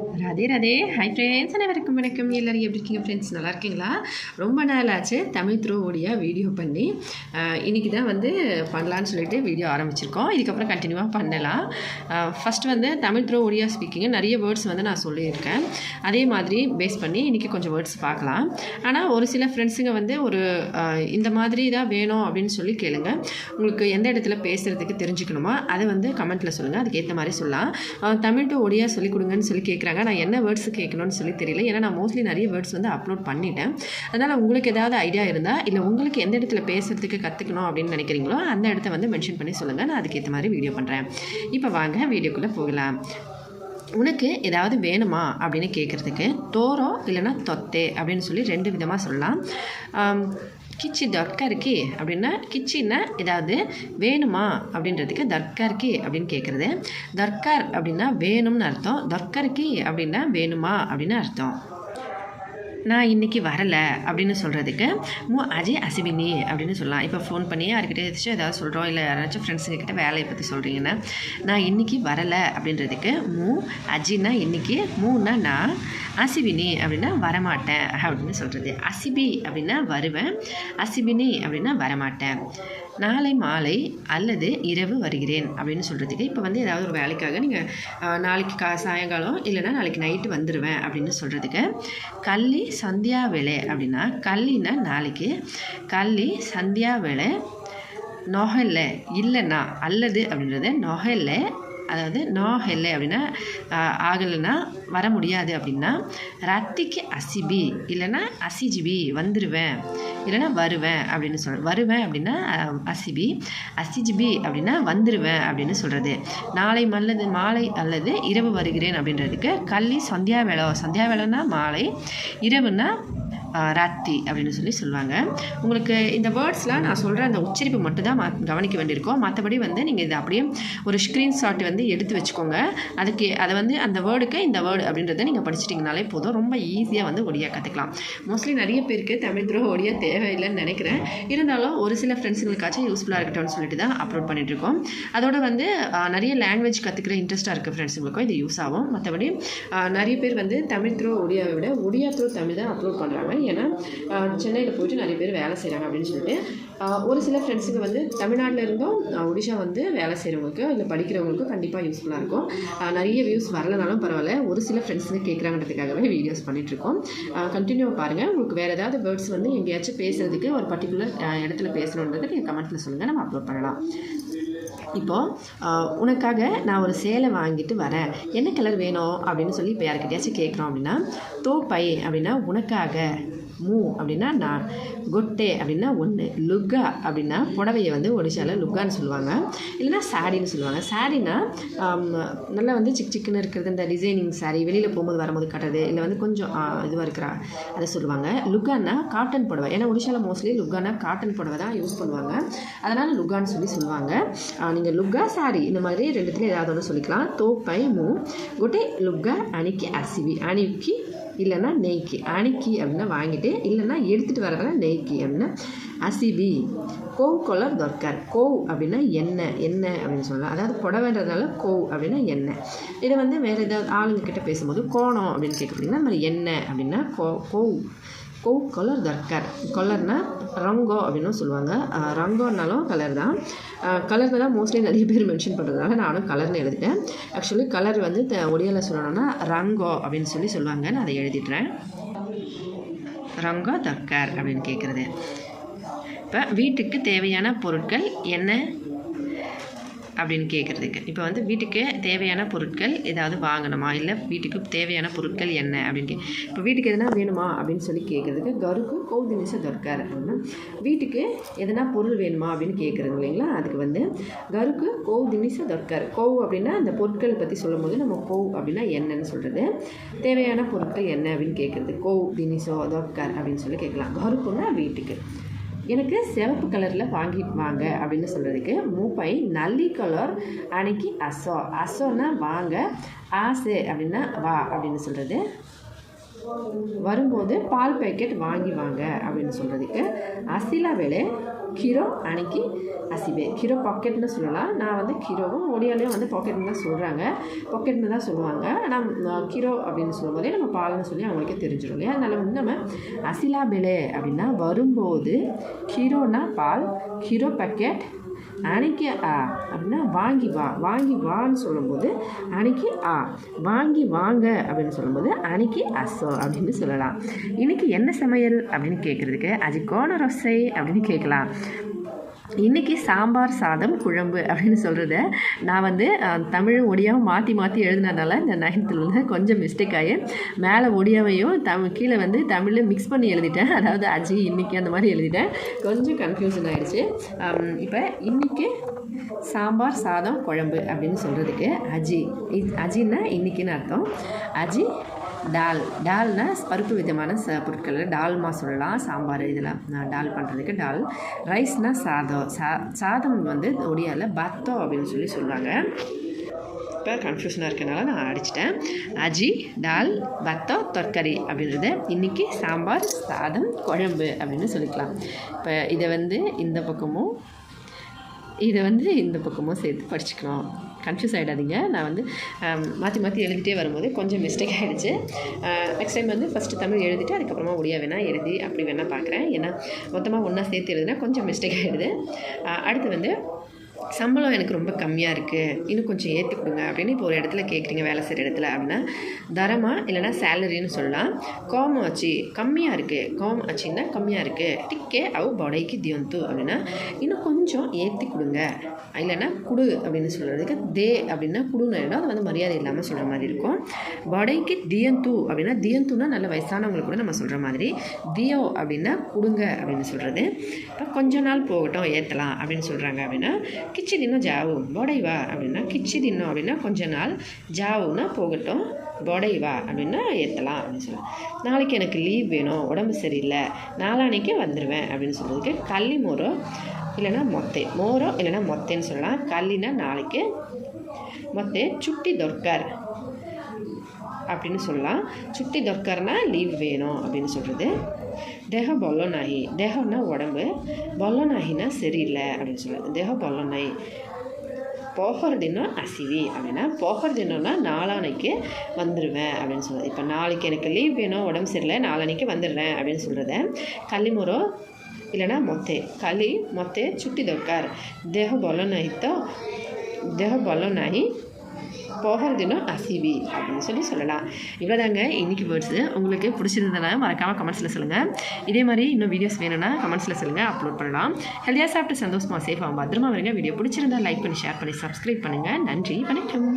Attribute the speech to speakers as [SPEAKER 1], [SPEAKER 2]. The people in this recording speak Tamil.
[SPEAKER 1] ராதே ராதே. ஹாய் ஃப்ரெண்ட்ஸ் அனைவருக்கும் வணக்கம். எல்லோரும் எப்படி இருக்கீங்க ஃப்ரெண்ட்ஸ் நல்லா இருக்கீங்களா? ரொம்ப நாள் ஆச்சு தமிழ் த்ரோவோடியாக வீடியோ பண்ணி. இன்றைக்கி தான் வந்து பண்ணலான்னு சொல்லிட்டு வீடியோ ஆரம்பிச்சிருக்கோம். இதுக்கப்புறம் கண்டினியூவாக பண்ணலாம். ஃபஸ்ட்டு வந்து தமிழ் த்ரோ ஒடியா ஸ்பீக்கிங் நிறைய வேர்ட்ஸ் வந்து நான் சொல்லியிருக்கேன். அதே மாதிரி பேஸ் பண்ணி இன்றைக்கி கொஞ்சம் வேர்ட்ஸ் பார்க்கலாம். ஆனால் ஒரு சில ஃப்ரெண்ட்ஸுங்க வந்து ஒரு இந்த மாதிரி தான் வேணும் அப்படின்னு சொல்லி கேளுங்க. உங்களுக்கு எந்த இடத்துல பேசுகிறதுக்கு தெரிஞ்சுக்கணுமோ அதை வந்து கமெண்ட்டில் சொல்லுங்கள் அதுக்கேற்ற மாதிரி சொல்லலாம். தமிழ் டு ஒடியா சொல்லிக் கொடுங்கன்னு சொல்லி கேட்குறாங்க நான் என்ன வேர்ட்ஸ் கேட்கணும்னு சொல்லி தெரியல. ஏன்னா நான் மோஸ்ட்லி நிறைய வேர்ட்ஸ் வந்து அப்லோட் பண்ணிட்டேன். அதனால் உங்களுக்கு ஏதாவது ஐடியா இருந்தால் இல்லை உங்களுக்கு எந்த இடத்துல பேசுகிறதுக்கு கற்றுக்கணும் அப்படின்னு நினைக்கிறீங்களோ அந்த இடத்த வந்து மென்ஷன் பண்ணி சொல்லுங்கள் நான் அதுக்கேற்ற மாதிரி வீடியோ பண்ணுறேன் இப்போ வாங்க வீடியோக்குள்ளே போகலாம். உனக்கு ஏதாவது வேணுமா? அப்படின்னு கேட்குறதுக்கு தோரோ இல்லைன்னா தொத்தே அப்படின்னு சொல்லி ரெண்டு விதமாக சொல்லலாம். கிச்சி தர்க்காருக்கி அப்படின்னா கிச்சின்னா ஏதாவது வேணுமா அப்படின்றதுக்கு தர்க்காருக்கி அப்படின்னு கேட்குறது தர்க்கர் அப்படின்னா வேணும்னு அர்த்தம். தர்க்காருக்கி அப்படின்னா வேணுமா அப்படின்னு அர்த்தம். நான் இன்றைக்கி வரலை அப்படின்னு சொல்கிறதுக்கு மு அஜய் அசிவினி அப்படின்னு சொல்லலாம். இப்போ ஃபோன் பண்ணி யாருக்கிட்டே ஏதாச்சும் ஏதாவது சொல்கிறோம் இல்லை யாராச்சும் ஃப்ரெண்ட்ஸுங்க கிட்ட வேலையை பற்றி சொல்கிறீங்கன்னா நான் இன்றைக்கி வரலை அப்படின்றதுக்கு மு அஜினா இன்றைக்கி மூன்னா நான் அசிவினி அப்படின்னா வரமாட்டேன் அப்படின்னு சொல்கிறது அசிபி அப்படின்னா வருவேன் அசிபினி அப்படின்னா வரமாட்டேன் நாளை மாலை அல்லது இரவு வருகிறேன் அப்படின்னு சொல்கிறதுக்கு இப்போ வந்து ஏதாவது ஒரு வேலைக்காக நீங்கள் நாளைக்கு கா சாயங்காலம் இல்லைன்னா நாளைக்கு நைட்டு வந்துடுவேன் அப்படின்னு சொல்கிறதுக்கு கள்ளி சந்தியா வேலை அப்படின்னா கள்ளினா நாளைக்கு. கல்லி சந்தியா வேலை நொகல்ல இல்லைன்னா அல்லது அப்படின்றது நொகல்ல அதாவது நோ ஹெல்லை அப்படின்னா ஆகலைன்னா வர முடியாது அப்படின்னா ரத்திக்கு அசிபி இல்லைன்னா அசிஜிபி வந்துடுவேன் இல்லைன்னா வருவேன் அப்படின்னு சொல் வருவேன் அப்படின்னா அசிபி அசிஜிபி அப்படின்னா வந்துடுவேன் அப்படின்னு சொல்கிறது நாளை மல்லது மாலை அல்லது இரவு வருகிறேன் அப்படின்றதுக்கு கள்ளி சந்தியா வேலை சந்தியா வேலைன்னா மாலை இரவுன்னா ராத்தி அப்படின்னு சொல்லி சொல்லுவாங்க. உங்களுக்கு இந்த வேர்ட்ஸ்லாம் நான் சொல்கிற அந்த உச்சரிப்பு மட்டும்தான் கவனிக்க வேண்டியிருக்கும். மற்றபடி வந்து நீங்கள் இதை அப்படியே ஒரு ஸ்க்ரீன்ஷாட் வந்து எடுத்து வச்சுக்கோங்க. அதுக்கு அதை வந்து அந்த வேர்டுக்கு இந்த வேர்டு அப்படின்றத நீங்கள் படிச்சிட்டிங்கனாலே போதும். ரொம்ப ஈஸியாக வந்து ஒடியா கற்றுக்கலாம் மோஸ்ட்லி நிறைய பேருக்கு தமிழ் த்ரோ ஒடியா தேவையில்லைன்னு நினைக்கிறேன். இருந்தாலும் ஒரு சில ஃப்ரெண்ட்ஸுங்களுக்காச்சும் யூஸ்ஃபுல்லாக இருக்கட்டும்னு சொல்லிட்டு தான் அப்லோட் பண்ணிகிட்ருக்கோம் அதோட வந்து நிறைய லாங்குவேஜ் கற்றுக்கிற இன்ட்ரெஸ்ட்டாக இருக்க ஃப்ரெண்ட்ஸுங்களுக்கும் இது யூஸ் ஆகும். மற்றபடி நிறைய பேர் வந்து தமிழ் த்ரோ ஒடியாவை விட ஒடியா த்ரோ தமிழ் தான் அப்லோட் பண்ணுறாங்க ஏன்னா சென்னையில் போயிட்டு நிறைய பேர் வேலை செய்கிறாங்க அப்படின்னு சொல்லிட்டு ஒரு சில ஃப்ரெண்ட்ஸுங்க வந்து தமிழ்நாட்டில் இருந்தும் ஒடிஷா வந்து வேலை செய்கிறவங்களுக்கு இல்லை படிக்கிறவங்களுக்கும் கண்டிப்பாக யூஸ்ஃபுல்லாக இருக்கும். நிறைய வியூஸ் வரலனாலும் பரவாயில்ல. ஒரு சில ஃப்ரெண்ட்ஸுங்க கேட்குறாங்கிறதுக்காகவே வீடியோஸ் பண்ணிகிட்ருக்கோம் கண்டினியூவாக பாருங்கள் உங்களுக்கு வேறு ஏதாவது வேர்ட்ஸ் வந்து எங்கேயாச்சும் பேசுகிறதுக்கு ஒரு பர்டிகுலர் இடத்துல பேசணுன்றது நீங்கள் கமெண்ட்டில் சொல்லுங்கள் நம்ம அப்லோட் பண்ணலாம். இப்போது உனக்காக நான் ஒரு சேலை வாங்கிட்டு வரேன். என்ன கலர் வேணும்? அப்படின்னு சொல்லி இப்போ யாருக்கிட்டையாச்சும் கேட்குறோம் அப்படின்னா தோப்பை அப்படின்னா உனக்காக. மூ அப்படின்னா நான் கொட்டே அப்படின்னா ஒன்று லுக்கா அப்படின்னா புடவையை வந்து ஒடிஷாவில் லுக்கான்னு சொல்லுவாங்க. இல்லைன்னா சாரின்னு சொல்லுவாங்க. சாரினா நல்லா வந்து சிக் சிக்குன்னு இருக்கிறது இந்த டிசைனிங் சாரி வெளியில் போகும்போது வரும்போது கட்டுறது இல்லை வந்து கொஞ்சம் இதுவாக இருக்கிறா அதை சொல்லுவாங்க. லுக்கான்னா காட்டன் புடவை. ஏன்னா ஒடிஷாவில் மோஸ்ட்லி லுக்கானா காட்டன் புடவை தான் யூஸ் பண்ணுவாங்க. அதனால் லுக்கான்னு சொல்லி சொல்லுவாங்க. நீங்கள் லுக்கா சாரி இந்த மாதிரி ரெண்டுத்துல ஏதாவது ஒன்று சொல்லிக்கலாம். தோப்பை மூ கொட்டே லுக்கா அணிக்கி அசிவி அணிக்கி இல்லைன்னா நெய்க்கி. அணிக்கி அப்படின்னா வாங்கிட்டு இல்லைன்னா எடுத்துகிட்டு வரதுனா நெய்க்கி. அப்படின்னா அசிபி. கோவ் கொலர் தொர்க்கார் கோவ் அப்படின்னா எண்ணெய். எண்ணெய் அப்படின்னு சொல்லலாம். அதாவது புடவைன்றதுனால கோவ் அப்படின்னா எண்ணெய். இதை வந்து வேறு ஏதாவது ஆளுங்க கிட்ட பேசும்போது கோணம் அப்படின்னு கேட்குறீங்கன்னா மாதிரி எண்ணெய் அப்படின்னா கோ கோவ். கோ கலர் தர்கர் கலர்னா ரங்கோ அப்படின்னு சொல்லுவாங்க. ரங்கோன்னாலும் கலர் தான். கலர் தான் மோஸ்ட்லி நிறைய பேர் மென்ஷன் பண்ணுறதுனால நானும் கலர்னு எழுதிட்டேன். ஆக்சுவலி கலர் வந்து த- ஒடியால சொல்லணும்னா ரங்கோ அப்படின்னு சொல்லி சொல்லுவாங்க. நான் அதை எழுதிடுறேன் ரங்கோ தர்கர் அப்படின்னு கேட்குறது இப்போ வீட்டுக்கு தேவையான பொருட்கள் என்ன? அப்படின்னு கேட்குறதுக்கு இப்போ வந்து வீட்டுக்கு தேவையான பொருட்கள் ஏதாவது வாங்கணுமா? இல்லை வீட்டுக்கு தேவையான பொருட்கள் என்ன அப்படின்னு கே? இப்போ வீட்டுக்கு எதனா வேணுமா அப்படின்னு சொல்லி கேட்குறதுக்கு கருக்கு கௌதினிச தர்க்கார் அப்படின்னா. வீட்டுக்கு எதனா பொருள் வேணுமா அப்படின்னு கேட்குறது இல்லைங்களா? அதுக்கு வந்து கருக்கு கௌதினிச தர்க்கார் கோவ் அப்படின்னா அந்த பொருட்கள் பற்றி சொல்லும் போது நம்ம கோவ் அப்படின்னா என்னன்னு சொல்கிறது தேவையான பொருட்கள் என்ன அப்படின்னு கேட்குறது கோவ் தினிசோ தொர்க்கார் அப்படின்னு சொல்லி கேட்கலாம். கருக்குன்னா வீட்டுக்கு. எனக்கு சிவப்பு கலரில் வாங்கிட்டு வாங்க அப்படின்னு சொல்கிறதுக்கு மூப்பை நல்லி கலர் அன்னைக்கு அசோ அசோன்னா வாங்க ஆசை அப்படின்னா வா அப்படின்னு சொல்கிறது வரும்போது பால் பேக்கெட் வாங்கி வாங்க அப்படின்னு சொல்கிறதுக்கு அசிலா வேலை கீரோ அன்னைக்கு அசிபே. கீரோ பாக்கெட்னு சொல்லலாம். நான் வந்து கீரோவும் ஒடியாலையும் வந்து பாக்கெட்னு தான் சொல்கிறாங்க பாக்கெட்னு தான் சொல்லுவாங்க. ஆனால் கீரோ அப்படின்னு சொல்லும்போதே நம்ம பால்னு சொல்லி அவங்களுக்கே தெரிஞ்சிடும் இல்லையா? அதனால் வந்து நம்ம அசிலா பெலே அப்படின்னா வரும்போது கீரோனா பால் கீரோ பாக்கெட் அன்னைக்கு ஆ அப்படின்னா வாங்கி வா வாங்கி வான்னு சொல்லும்போது அன்னைக்கு ஆ வாங்கி வாங்க அப்படின்னு சொல்லும்போது அன்னைக்கு அசோ அப்படின்னு சொல்லலாம். இன்னைக்கு என்ன சமையல் அப்படின்னு கேட்குறதுக்கு அது கோண ரொசை அப்படின்னு கேட்கலாம் இன்றைக்கி சாம்பார் சாதம் குழம்பு அப்படின்னு சொல்கிறத நான் வந்து தமிழும் தமிழ் ஒடியாவும் மாற்றி மாற்றி எழுதினதுனால இந்த நயனத்தில் வந்து கொஞ்சம் மிஸ்டேக் ஆகி மேலே ஒடியாவையும் தம் கீழே வந்து தமிழில் மிக்ஸ் பண்ணி எழுதிட்டேன். அதாவது அஜி இன்றைக்கி அந்த மாதிரி எழுதிட்டேன். கொஞ்சம் கன்ஃபியூஷன் ஆகிடுச்சு இப்போ இன்றைக்கி சாம்பார் சாதம் குழம்பு அப்படின்னு சொல்கிறதுக்கு அஜி இ- அஜின்னா இன்னைக்குன்னு அர்த்தம். அஜி டால் டால்னா பருப்பு விதமான ச பொருட்கள். டால்மா சொல்லலாம் சாம்பார் இதெல்லாம் நான் டால் பண்ணுறதுக்கு டால். ரைஸ்னால் சாதம் சா சாதம் வந்து ஒடியாவில் பத்தோ அப்படின்னு சொல்லி சொல்லுவாங்க. இப்போ கன்ஃபியூஷனாக இருக்கனால நான் அடிச்சிட்டேன். அஜி டால் பத்தோ தொர்க்கரி அப்படின்றத இன்றைக்கி சாம்பார் சாதம் குழம்பு அப்படின்னு சொல்லிக்கலாம். இப்போ இதை வந்து இந்த பக்கமும் இதை வந்து இந்த பக்கமும் சேர்த்து படிச்சுக்கலாம் கன்ஃபியூஸ் ஆகிடாதீங்க நான் வந்து மாற்றி மாற்றி எழுதிட்டே வரும்போது கொஞ்சம் மிஸ்டேக் ஆகிடுச்சு நெக்ஸ்ட் டைம் வந்து ஃபஸ்ட்டு தமிழ் எழுதிட்டு அதுக்கப்புறமா ஒடியா வேணால் எழுதி அப்படி வேணால் பார்க்குறேன் ஏன்னா மொத்தமாக ஒன்றா சேர்த்து எழுதுனா கொஞ்சம் மிஸ்டேக் ஆகிடுது அடுத்து வந்து சம்பளம் எனக்கு ரொம்ப கம்மியாக இருக்குது இன்னும் கொஞ்சம் ஏற்றி கொடுங்க அப்படின்னு இப்போ ஒரு இடத்துல கேட்குறீங்க வேலை செய்கிற இடத்துல அப்படின்னா தரமாக இல்லைனா சேலரின்னு சொல்லலாம். காம் ஆச்சு கம்மியாக இருக்குது காம் ஆச்சுன்னா கம்மியாக இருக்குது டிக்கே அவ் பொடைக்கு தியந்து அப்படின்னா இன்னும் கொஞ்சம் ஏற்றி கொடுங்க இல்லைன்னா குடு அப்படின்னு சொல்கிறதுக்கு தே அப்படின்னா குடுன்னு அது வந்து மரியாதை இல்லாமல் சொல்கிற மாதிரி இருக்கும். பொடைக்கு தியந்து அப்படின்னா தியந்துனா நல்ல வயசானவங்களுக்கு கூட நம்ம சொல்கிற மாதிரி. தியோ அப்படின்னா கொடுங்க அப்படின்னு சொல்கிறது இப்போ கொஞ்ச நாள் போகட்டும் ஏற்றலாம் அப்படின்னு சொல்கிறாங்க அப்படின்னா கிச்சி தினம் ஜாவும் பொடை வா அப்படின்னா கிச்சி தினம் அப்படின்னா கொஞ்ச நாள் ஜாவுன்னா போகட்டும். பொடை வா அப்படின்னா ஏற்றலாம் அப்படின்னு சொல்லலாம் நாளைக்கு எனக்கு லீவ் வேணும் உடம்பு சரியில்லை நாளான்னைக்கு வந்துடுவேன் அப்படின்னு சொல்கிறதுக்கு கள்ளி மோரோ இல்லைன்னா மொத்தே மோரோ இல்லைன்னா மொத்தேன்னு சொல்லலாம். கள்ளினா நாளைக்கு மொத்தே சுட்டி தொர்க்கார். அப்படின்னு சொல்லலாம். சுட்டி தொக்கர்னா லீவ் வேணும் அப்படின்னு சொல்கிறது தேக பொல்லோனாகி தேகம்னா உடம்பு பொல்லோனாகினா சரியில்லை அப்படின்னு சொல்கிறது தேக பொல்லோனாய் போகிற தினம் அசிவி அப்படின்னா போகிற தினம்னா நாளானைக்கு வந்துடுவேன் அப்படின்னு சொல்கிறது இப்போ நாளைக்கு எனக்கு லீவ் வேணும் உடம்பு சரியில்லை நாளானைக்கு வந்துடுறேன் அப்படின்னு சொல்கிறத கள்ளிமுறை இல்லைனா மொத்தே களி மொத்தே சுட்டி தொக்கார். தேக பொல்லோனாயித்தோ தேக நாய் போகிறதுனா அசிவி அப்படின்னு சொல்லி சொல்லலாம். இவ்வளோதாங்க இன்றைக்கி வேர்ட்ஸு உங்களுக்கு பிடிச்சிருந்ததுனால மறக்காமல் கமெண்ட்ஸில் சொல்லுங்கள் இதே மாதிரி இன்னும் வீடியோஸ் வேணும்னா கமெண்ட்ஸில் சொல்லுங்கள் அப்லோட் பண்ணலாம். ஹெல்தியாக சாப்பிட்டு சந்தோஷமாக சேஃபாக பத்திரமா வருங்க வீடியோ பிடிச்சிருந்தா லைக் பண்ணி ஷேர் பண்ணி சப்ஸ்கிரைப் பண்ணுங்கள் நன்றி வணக்கம்.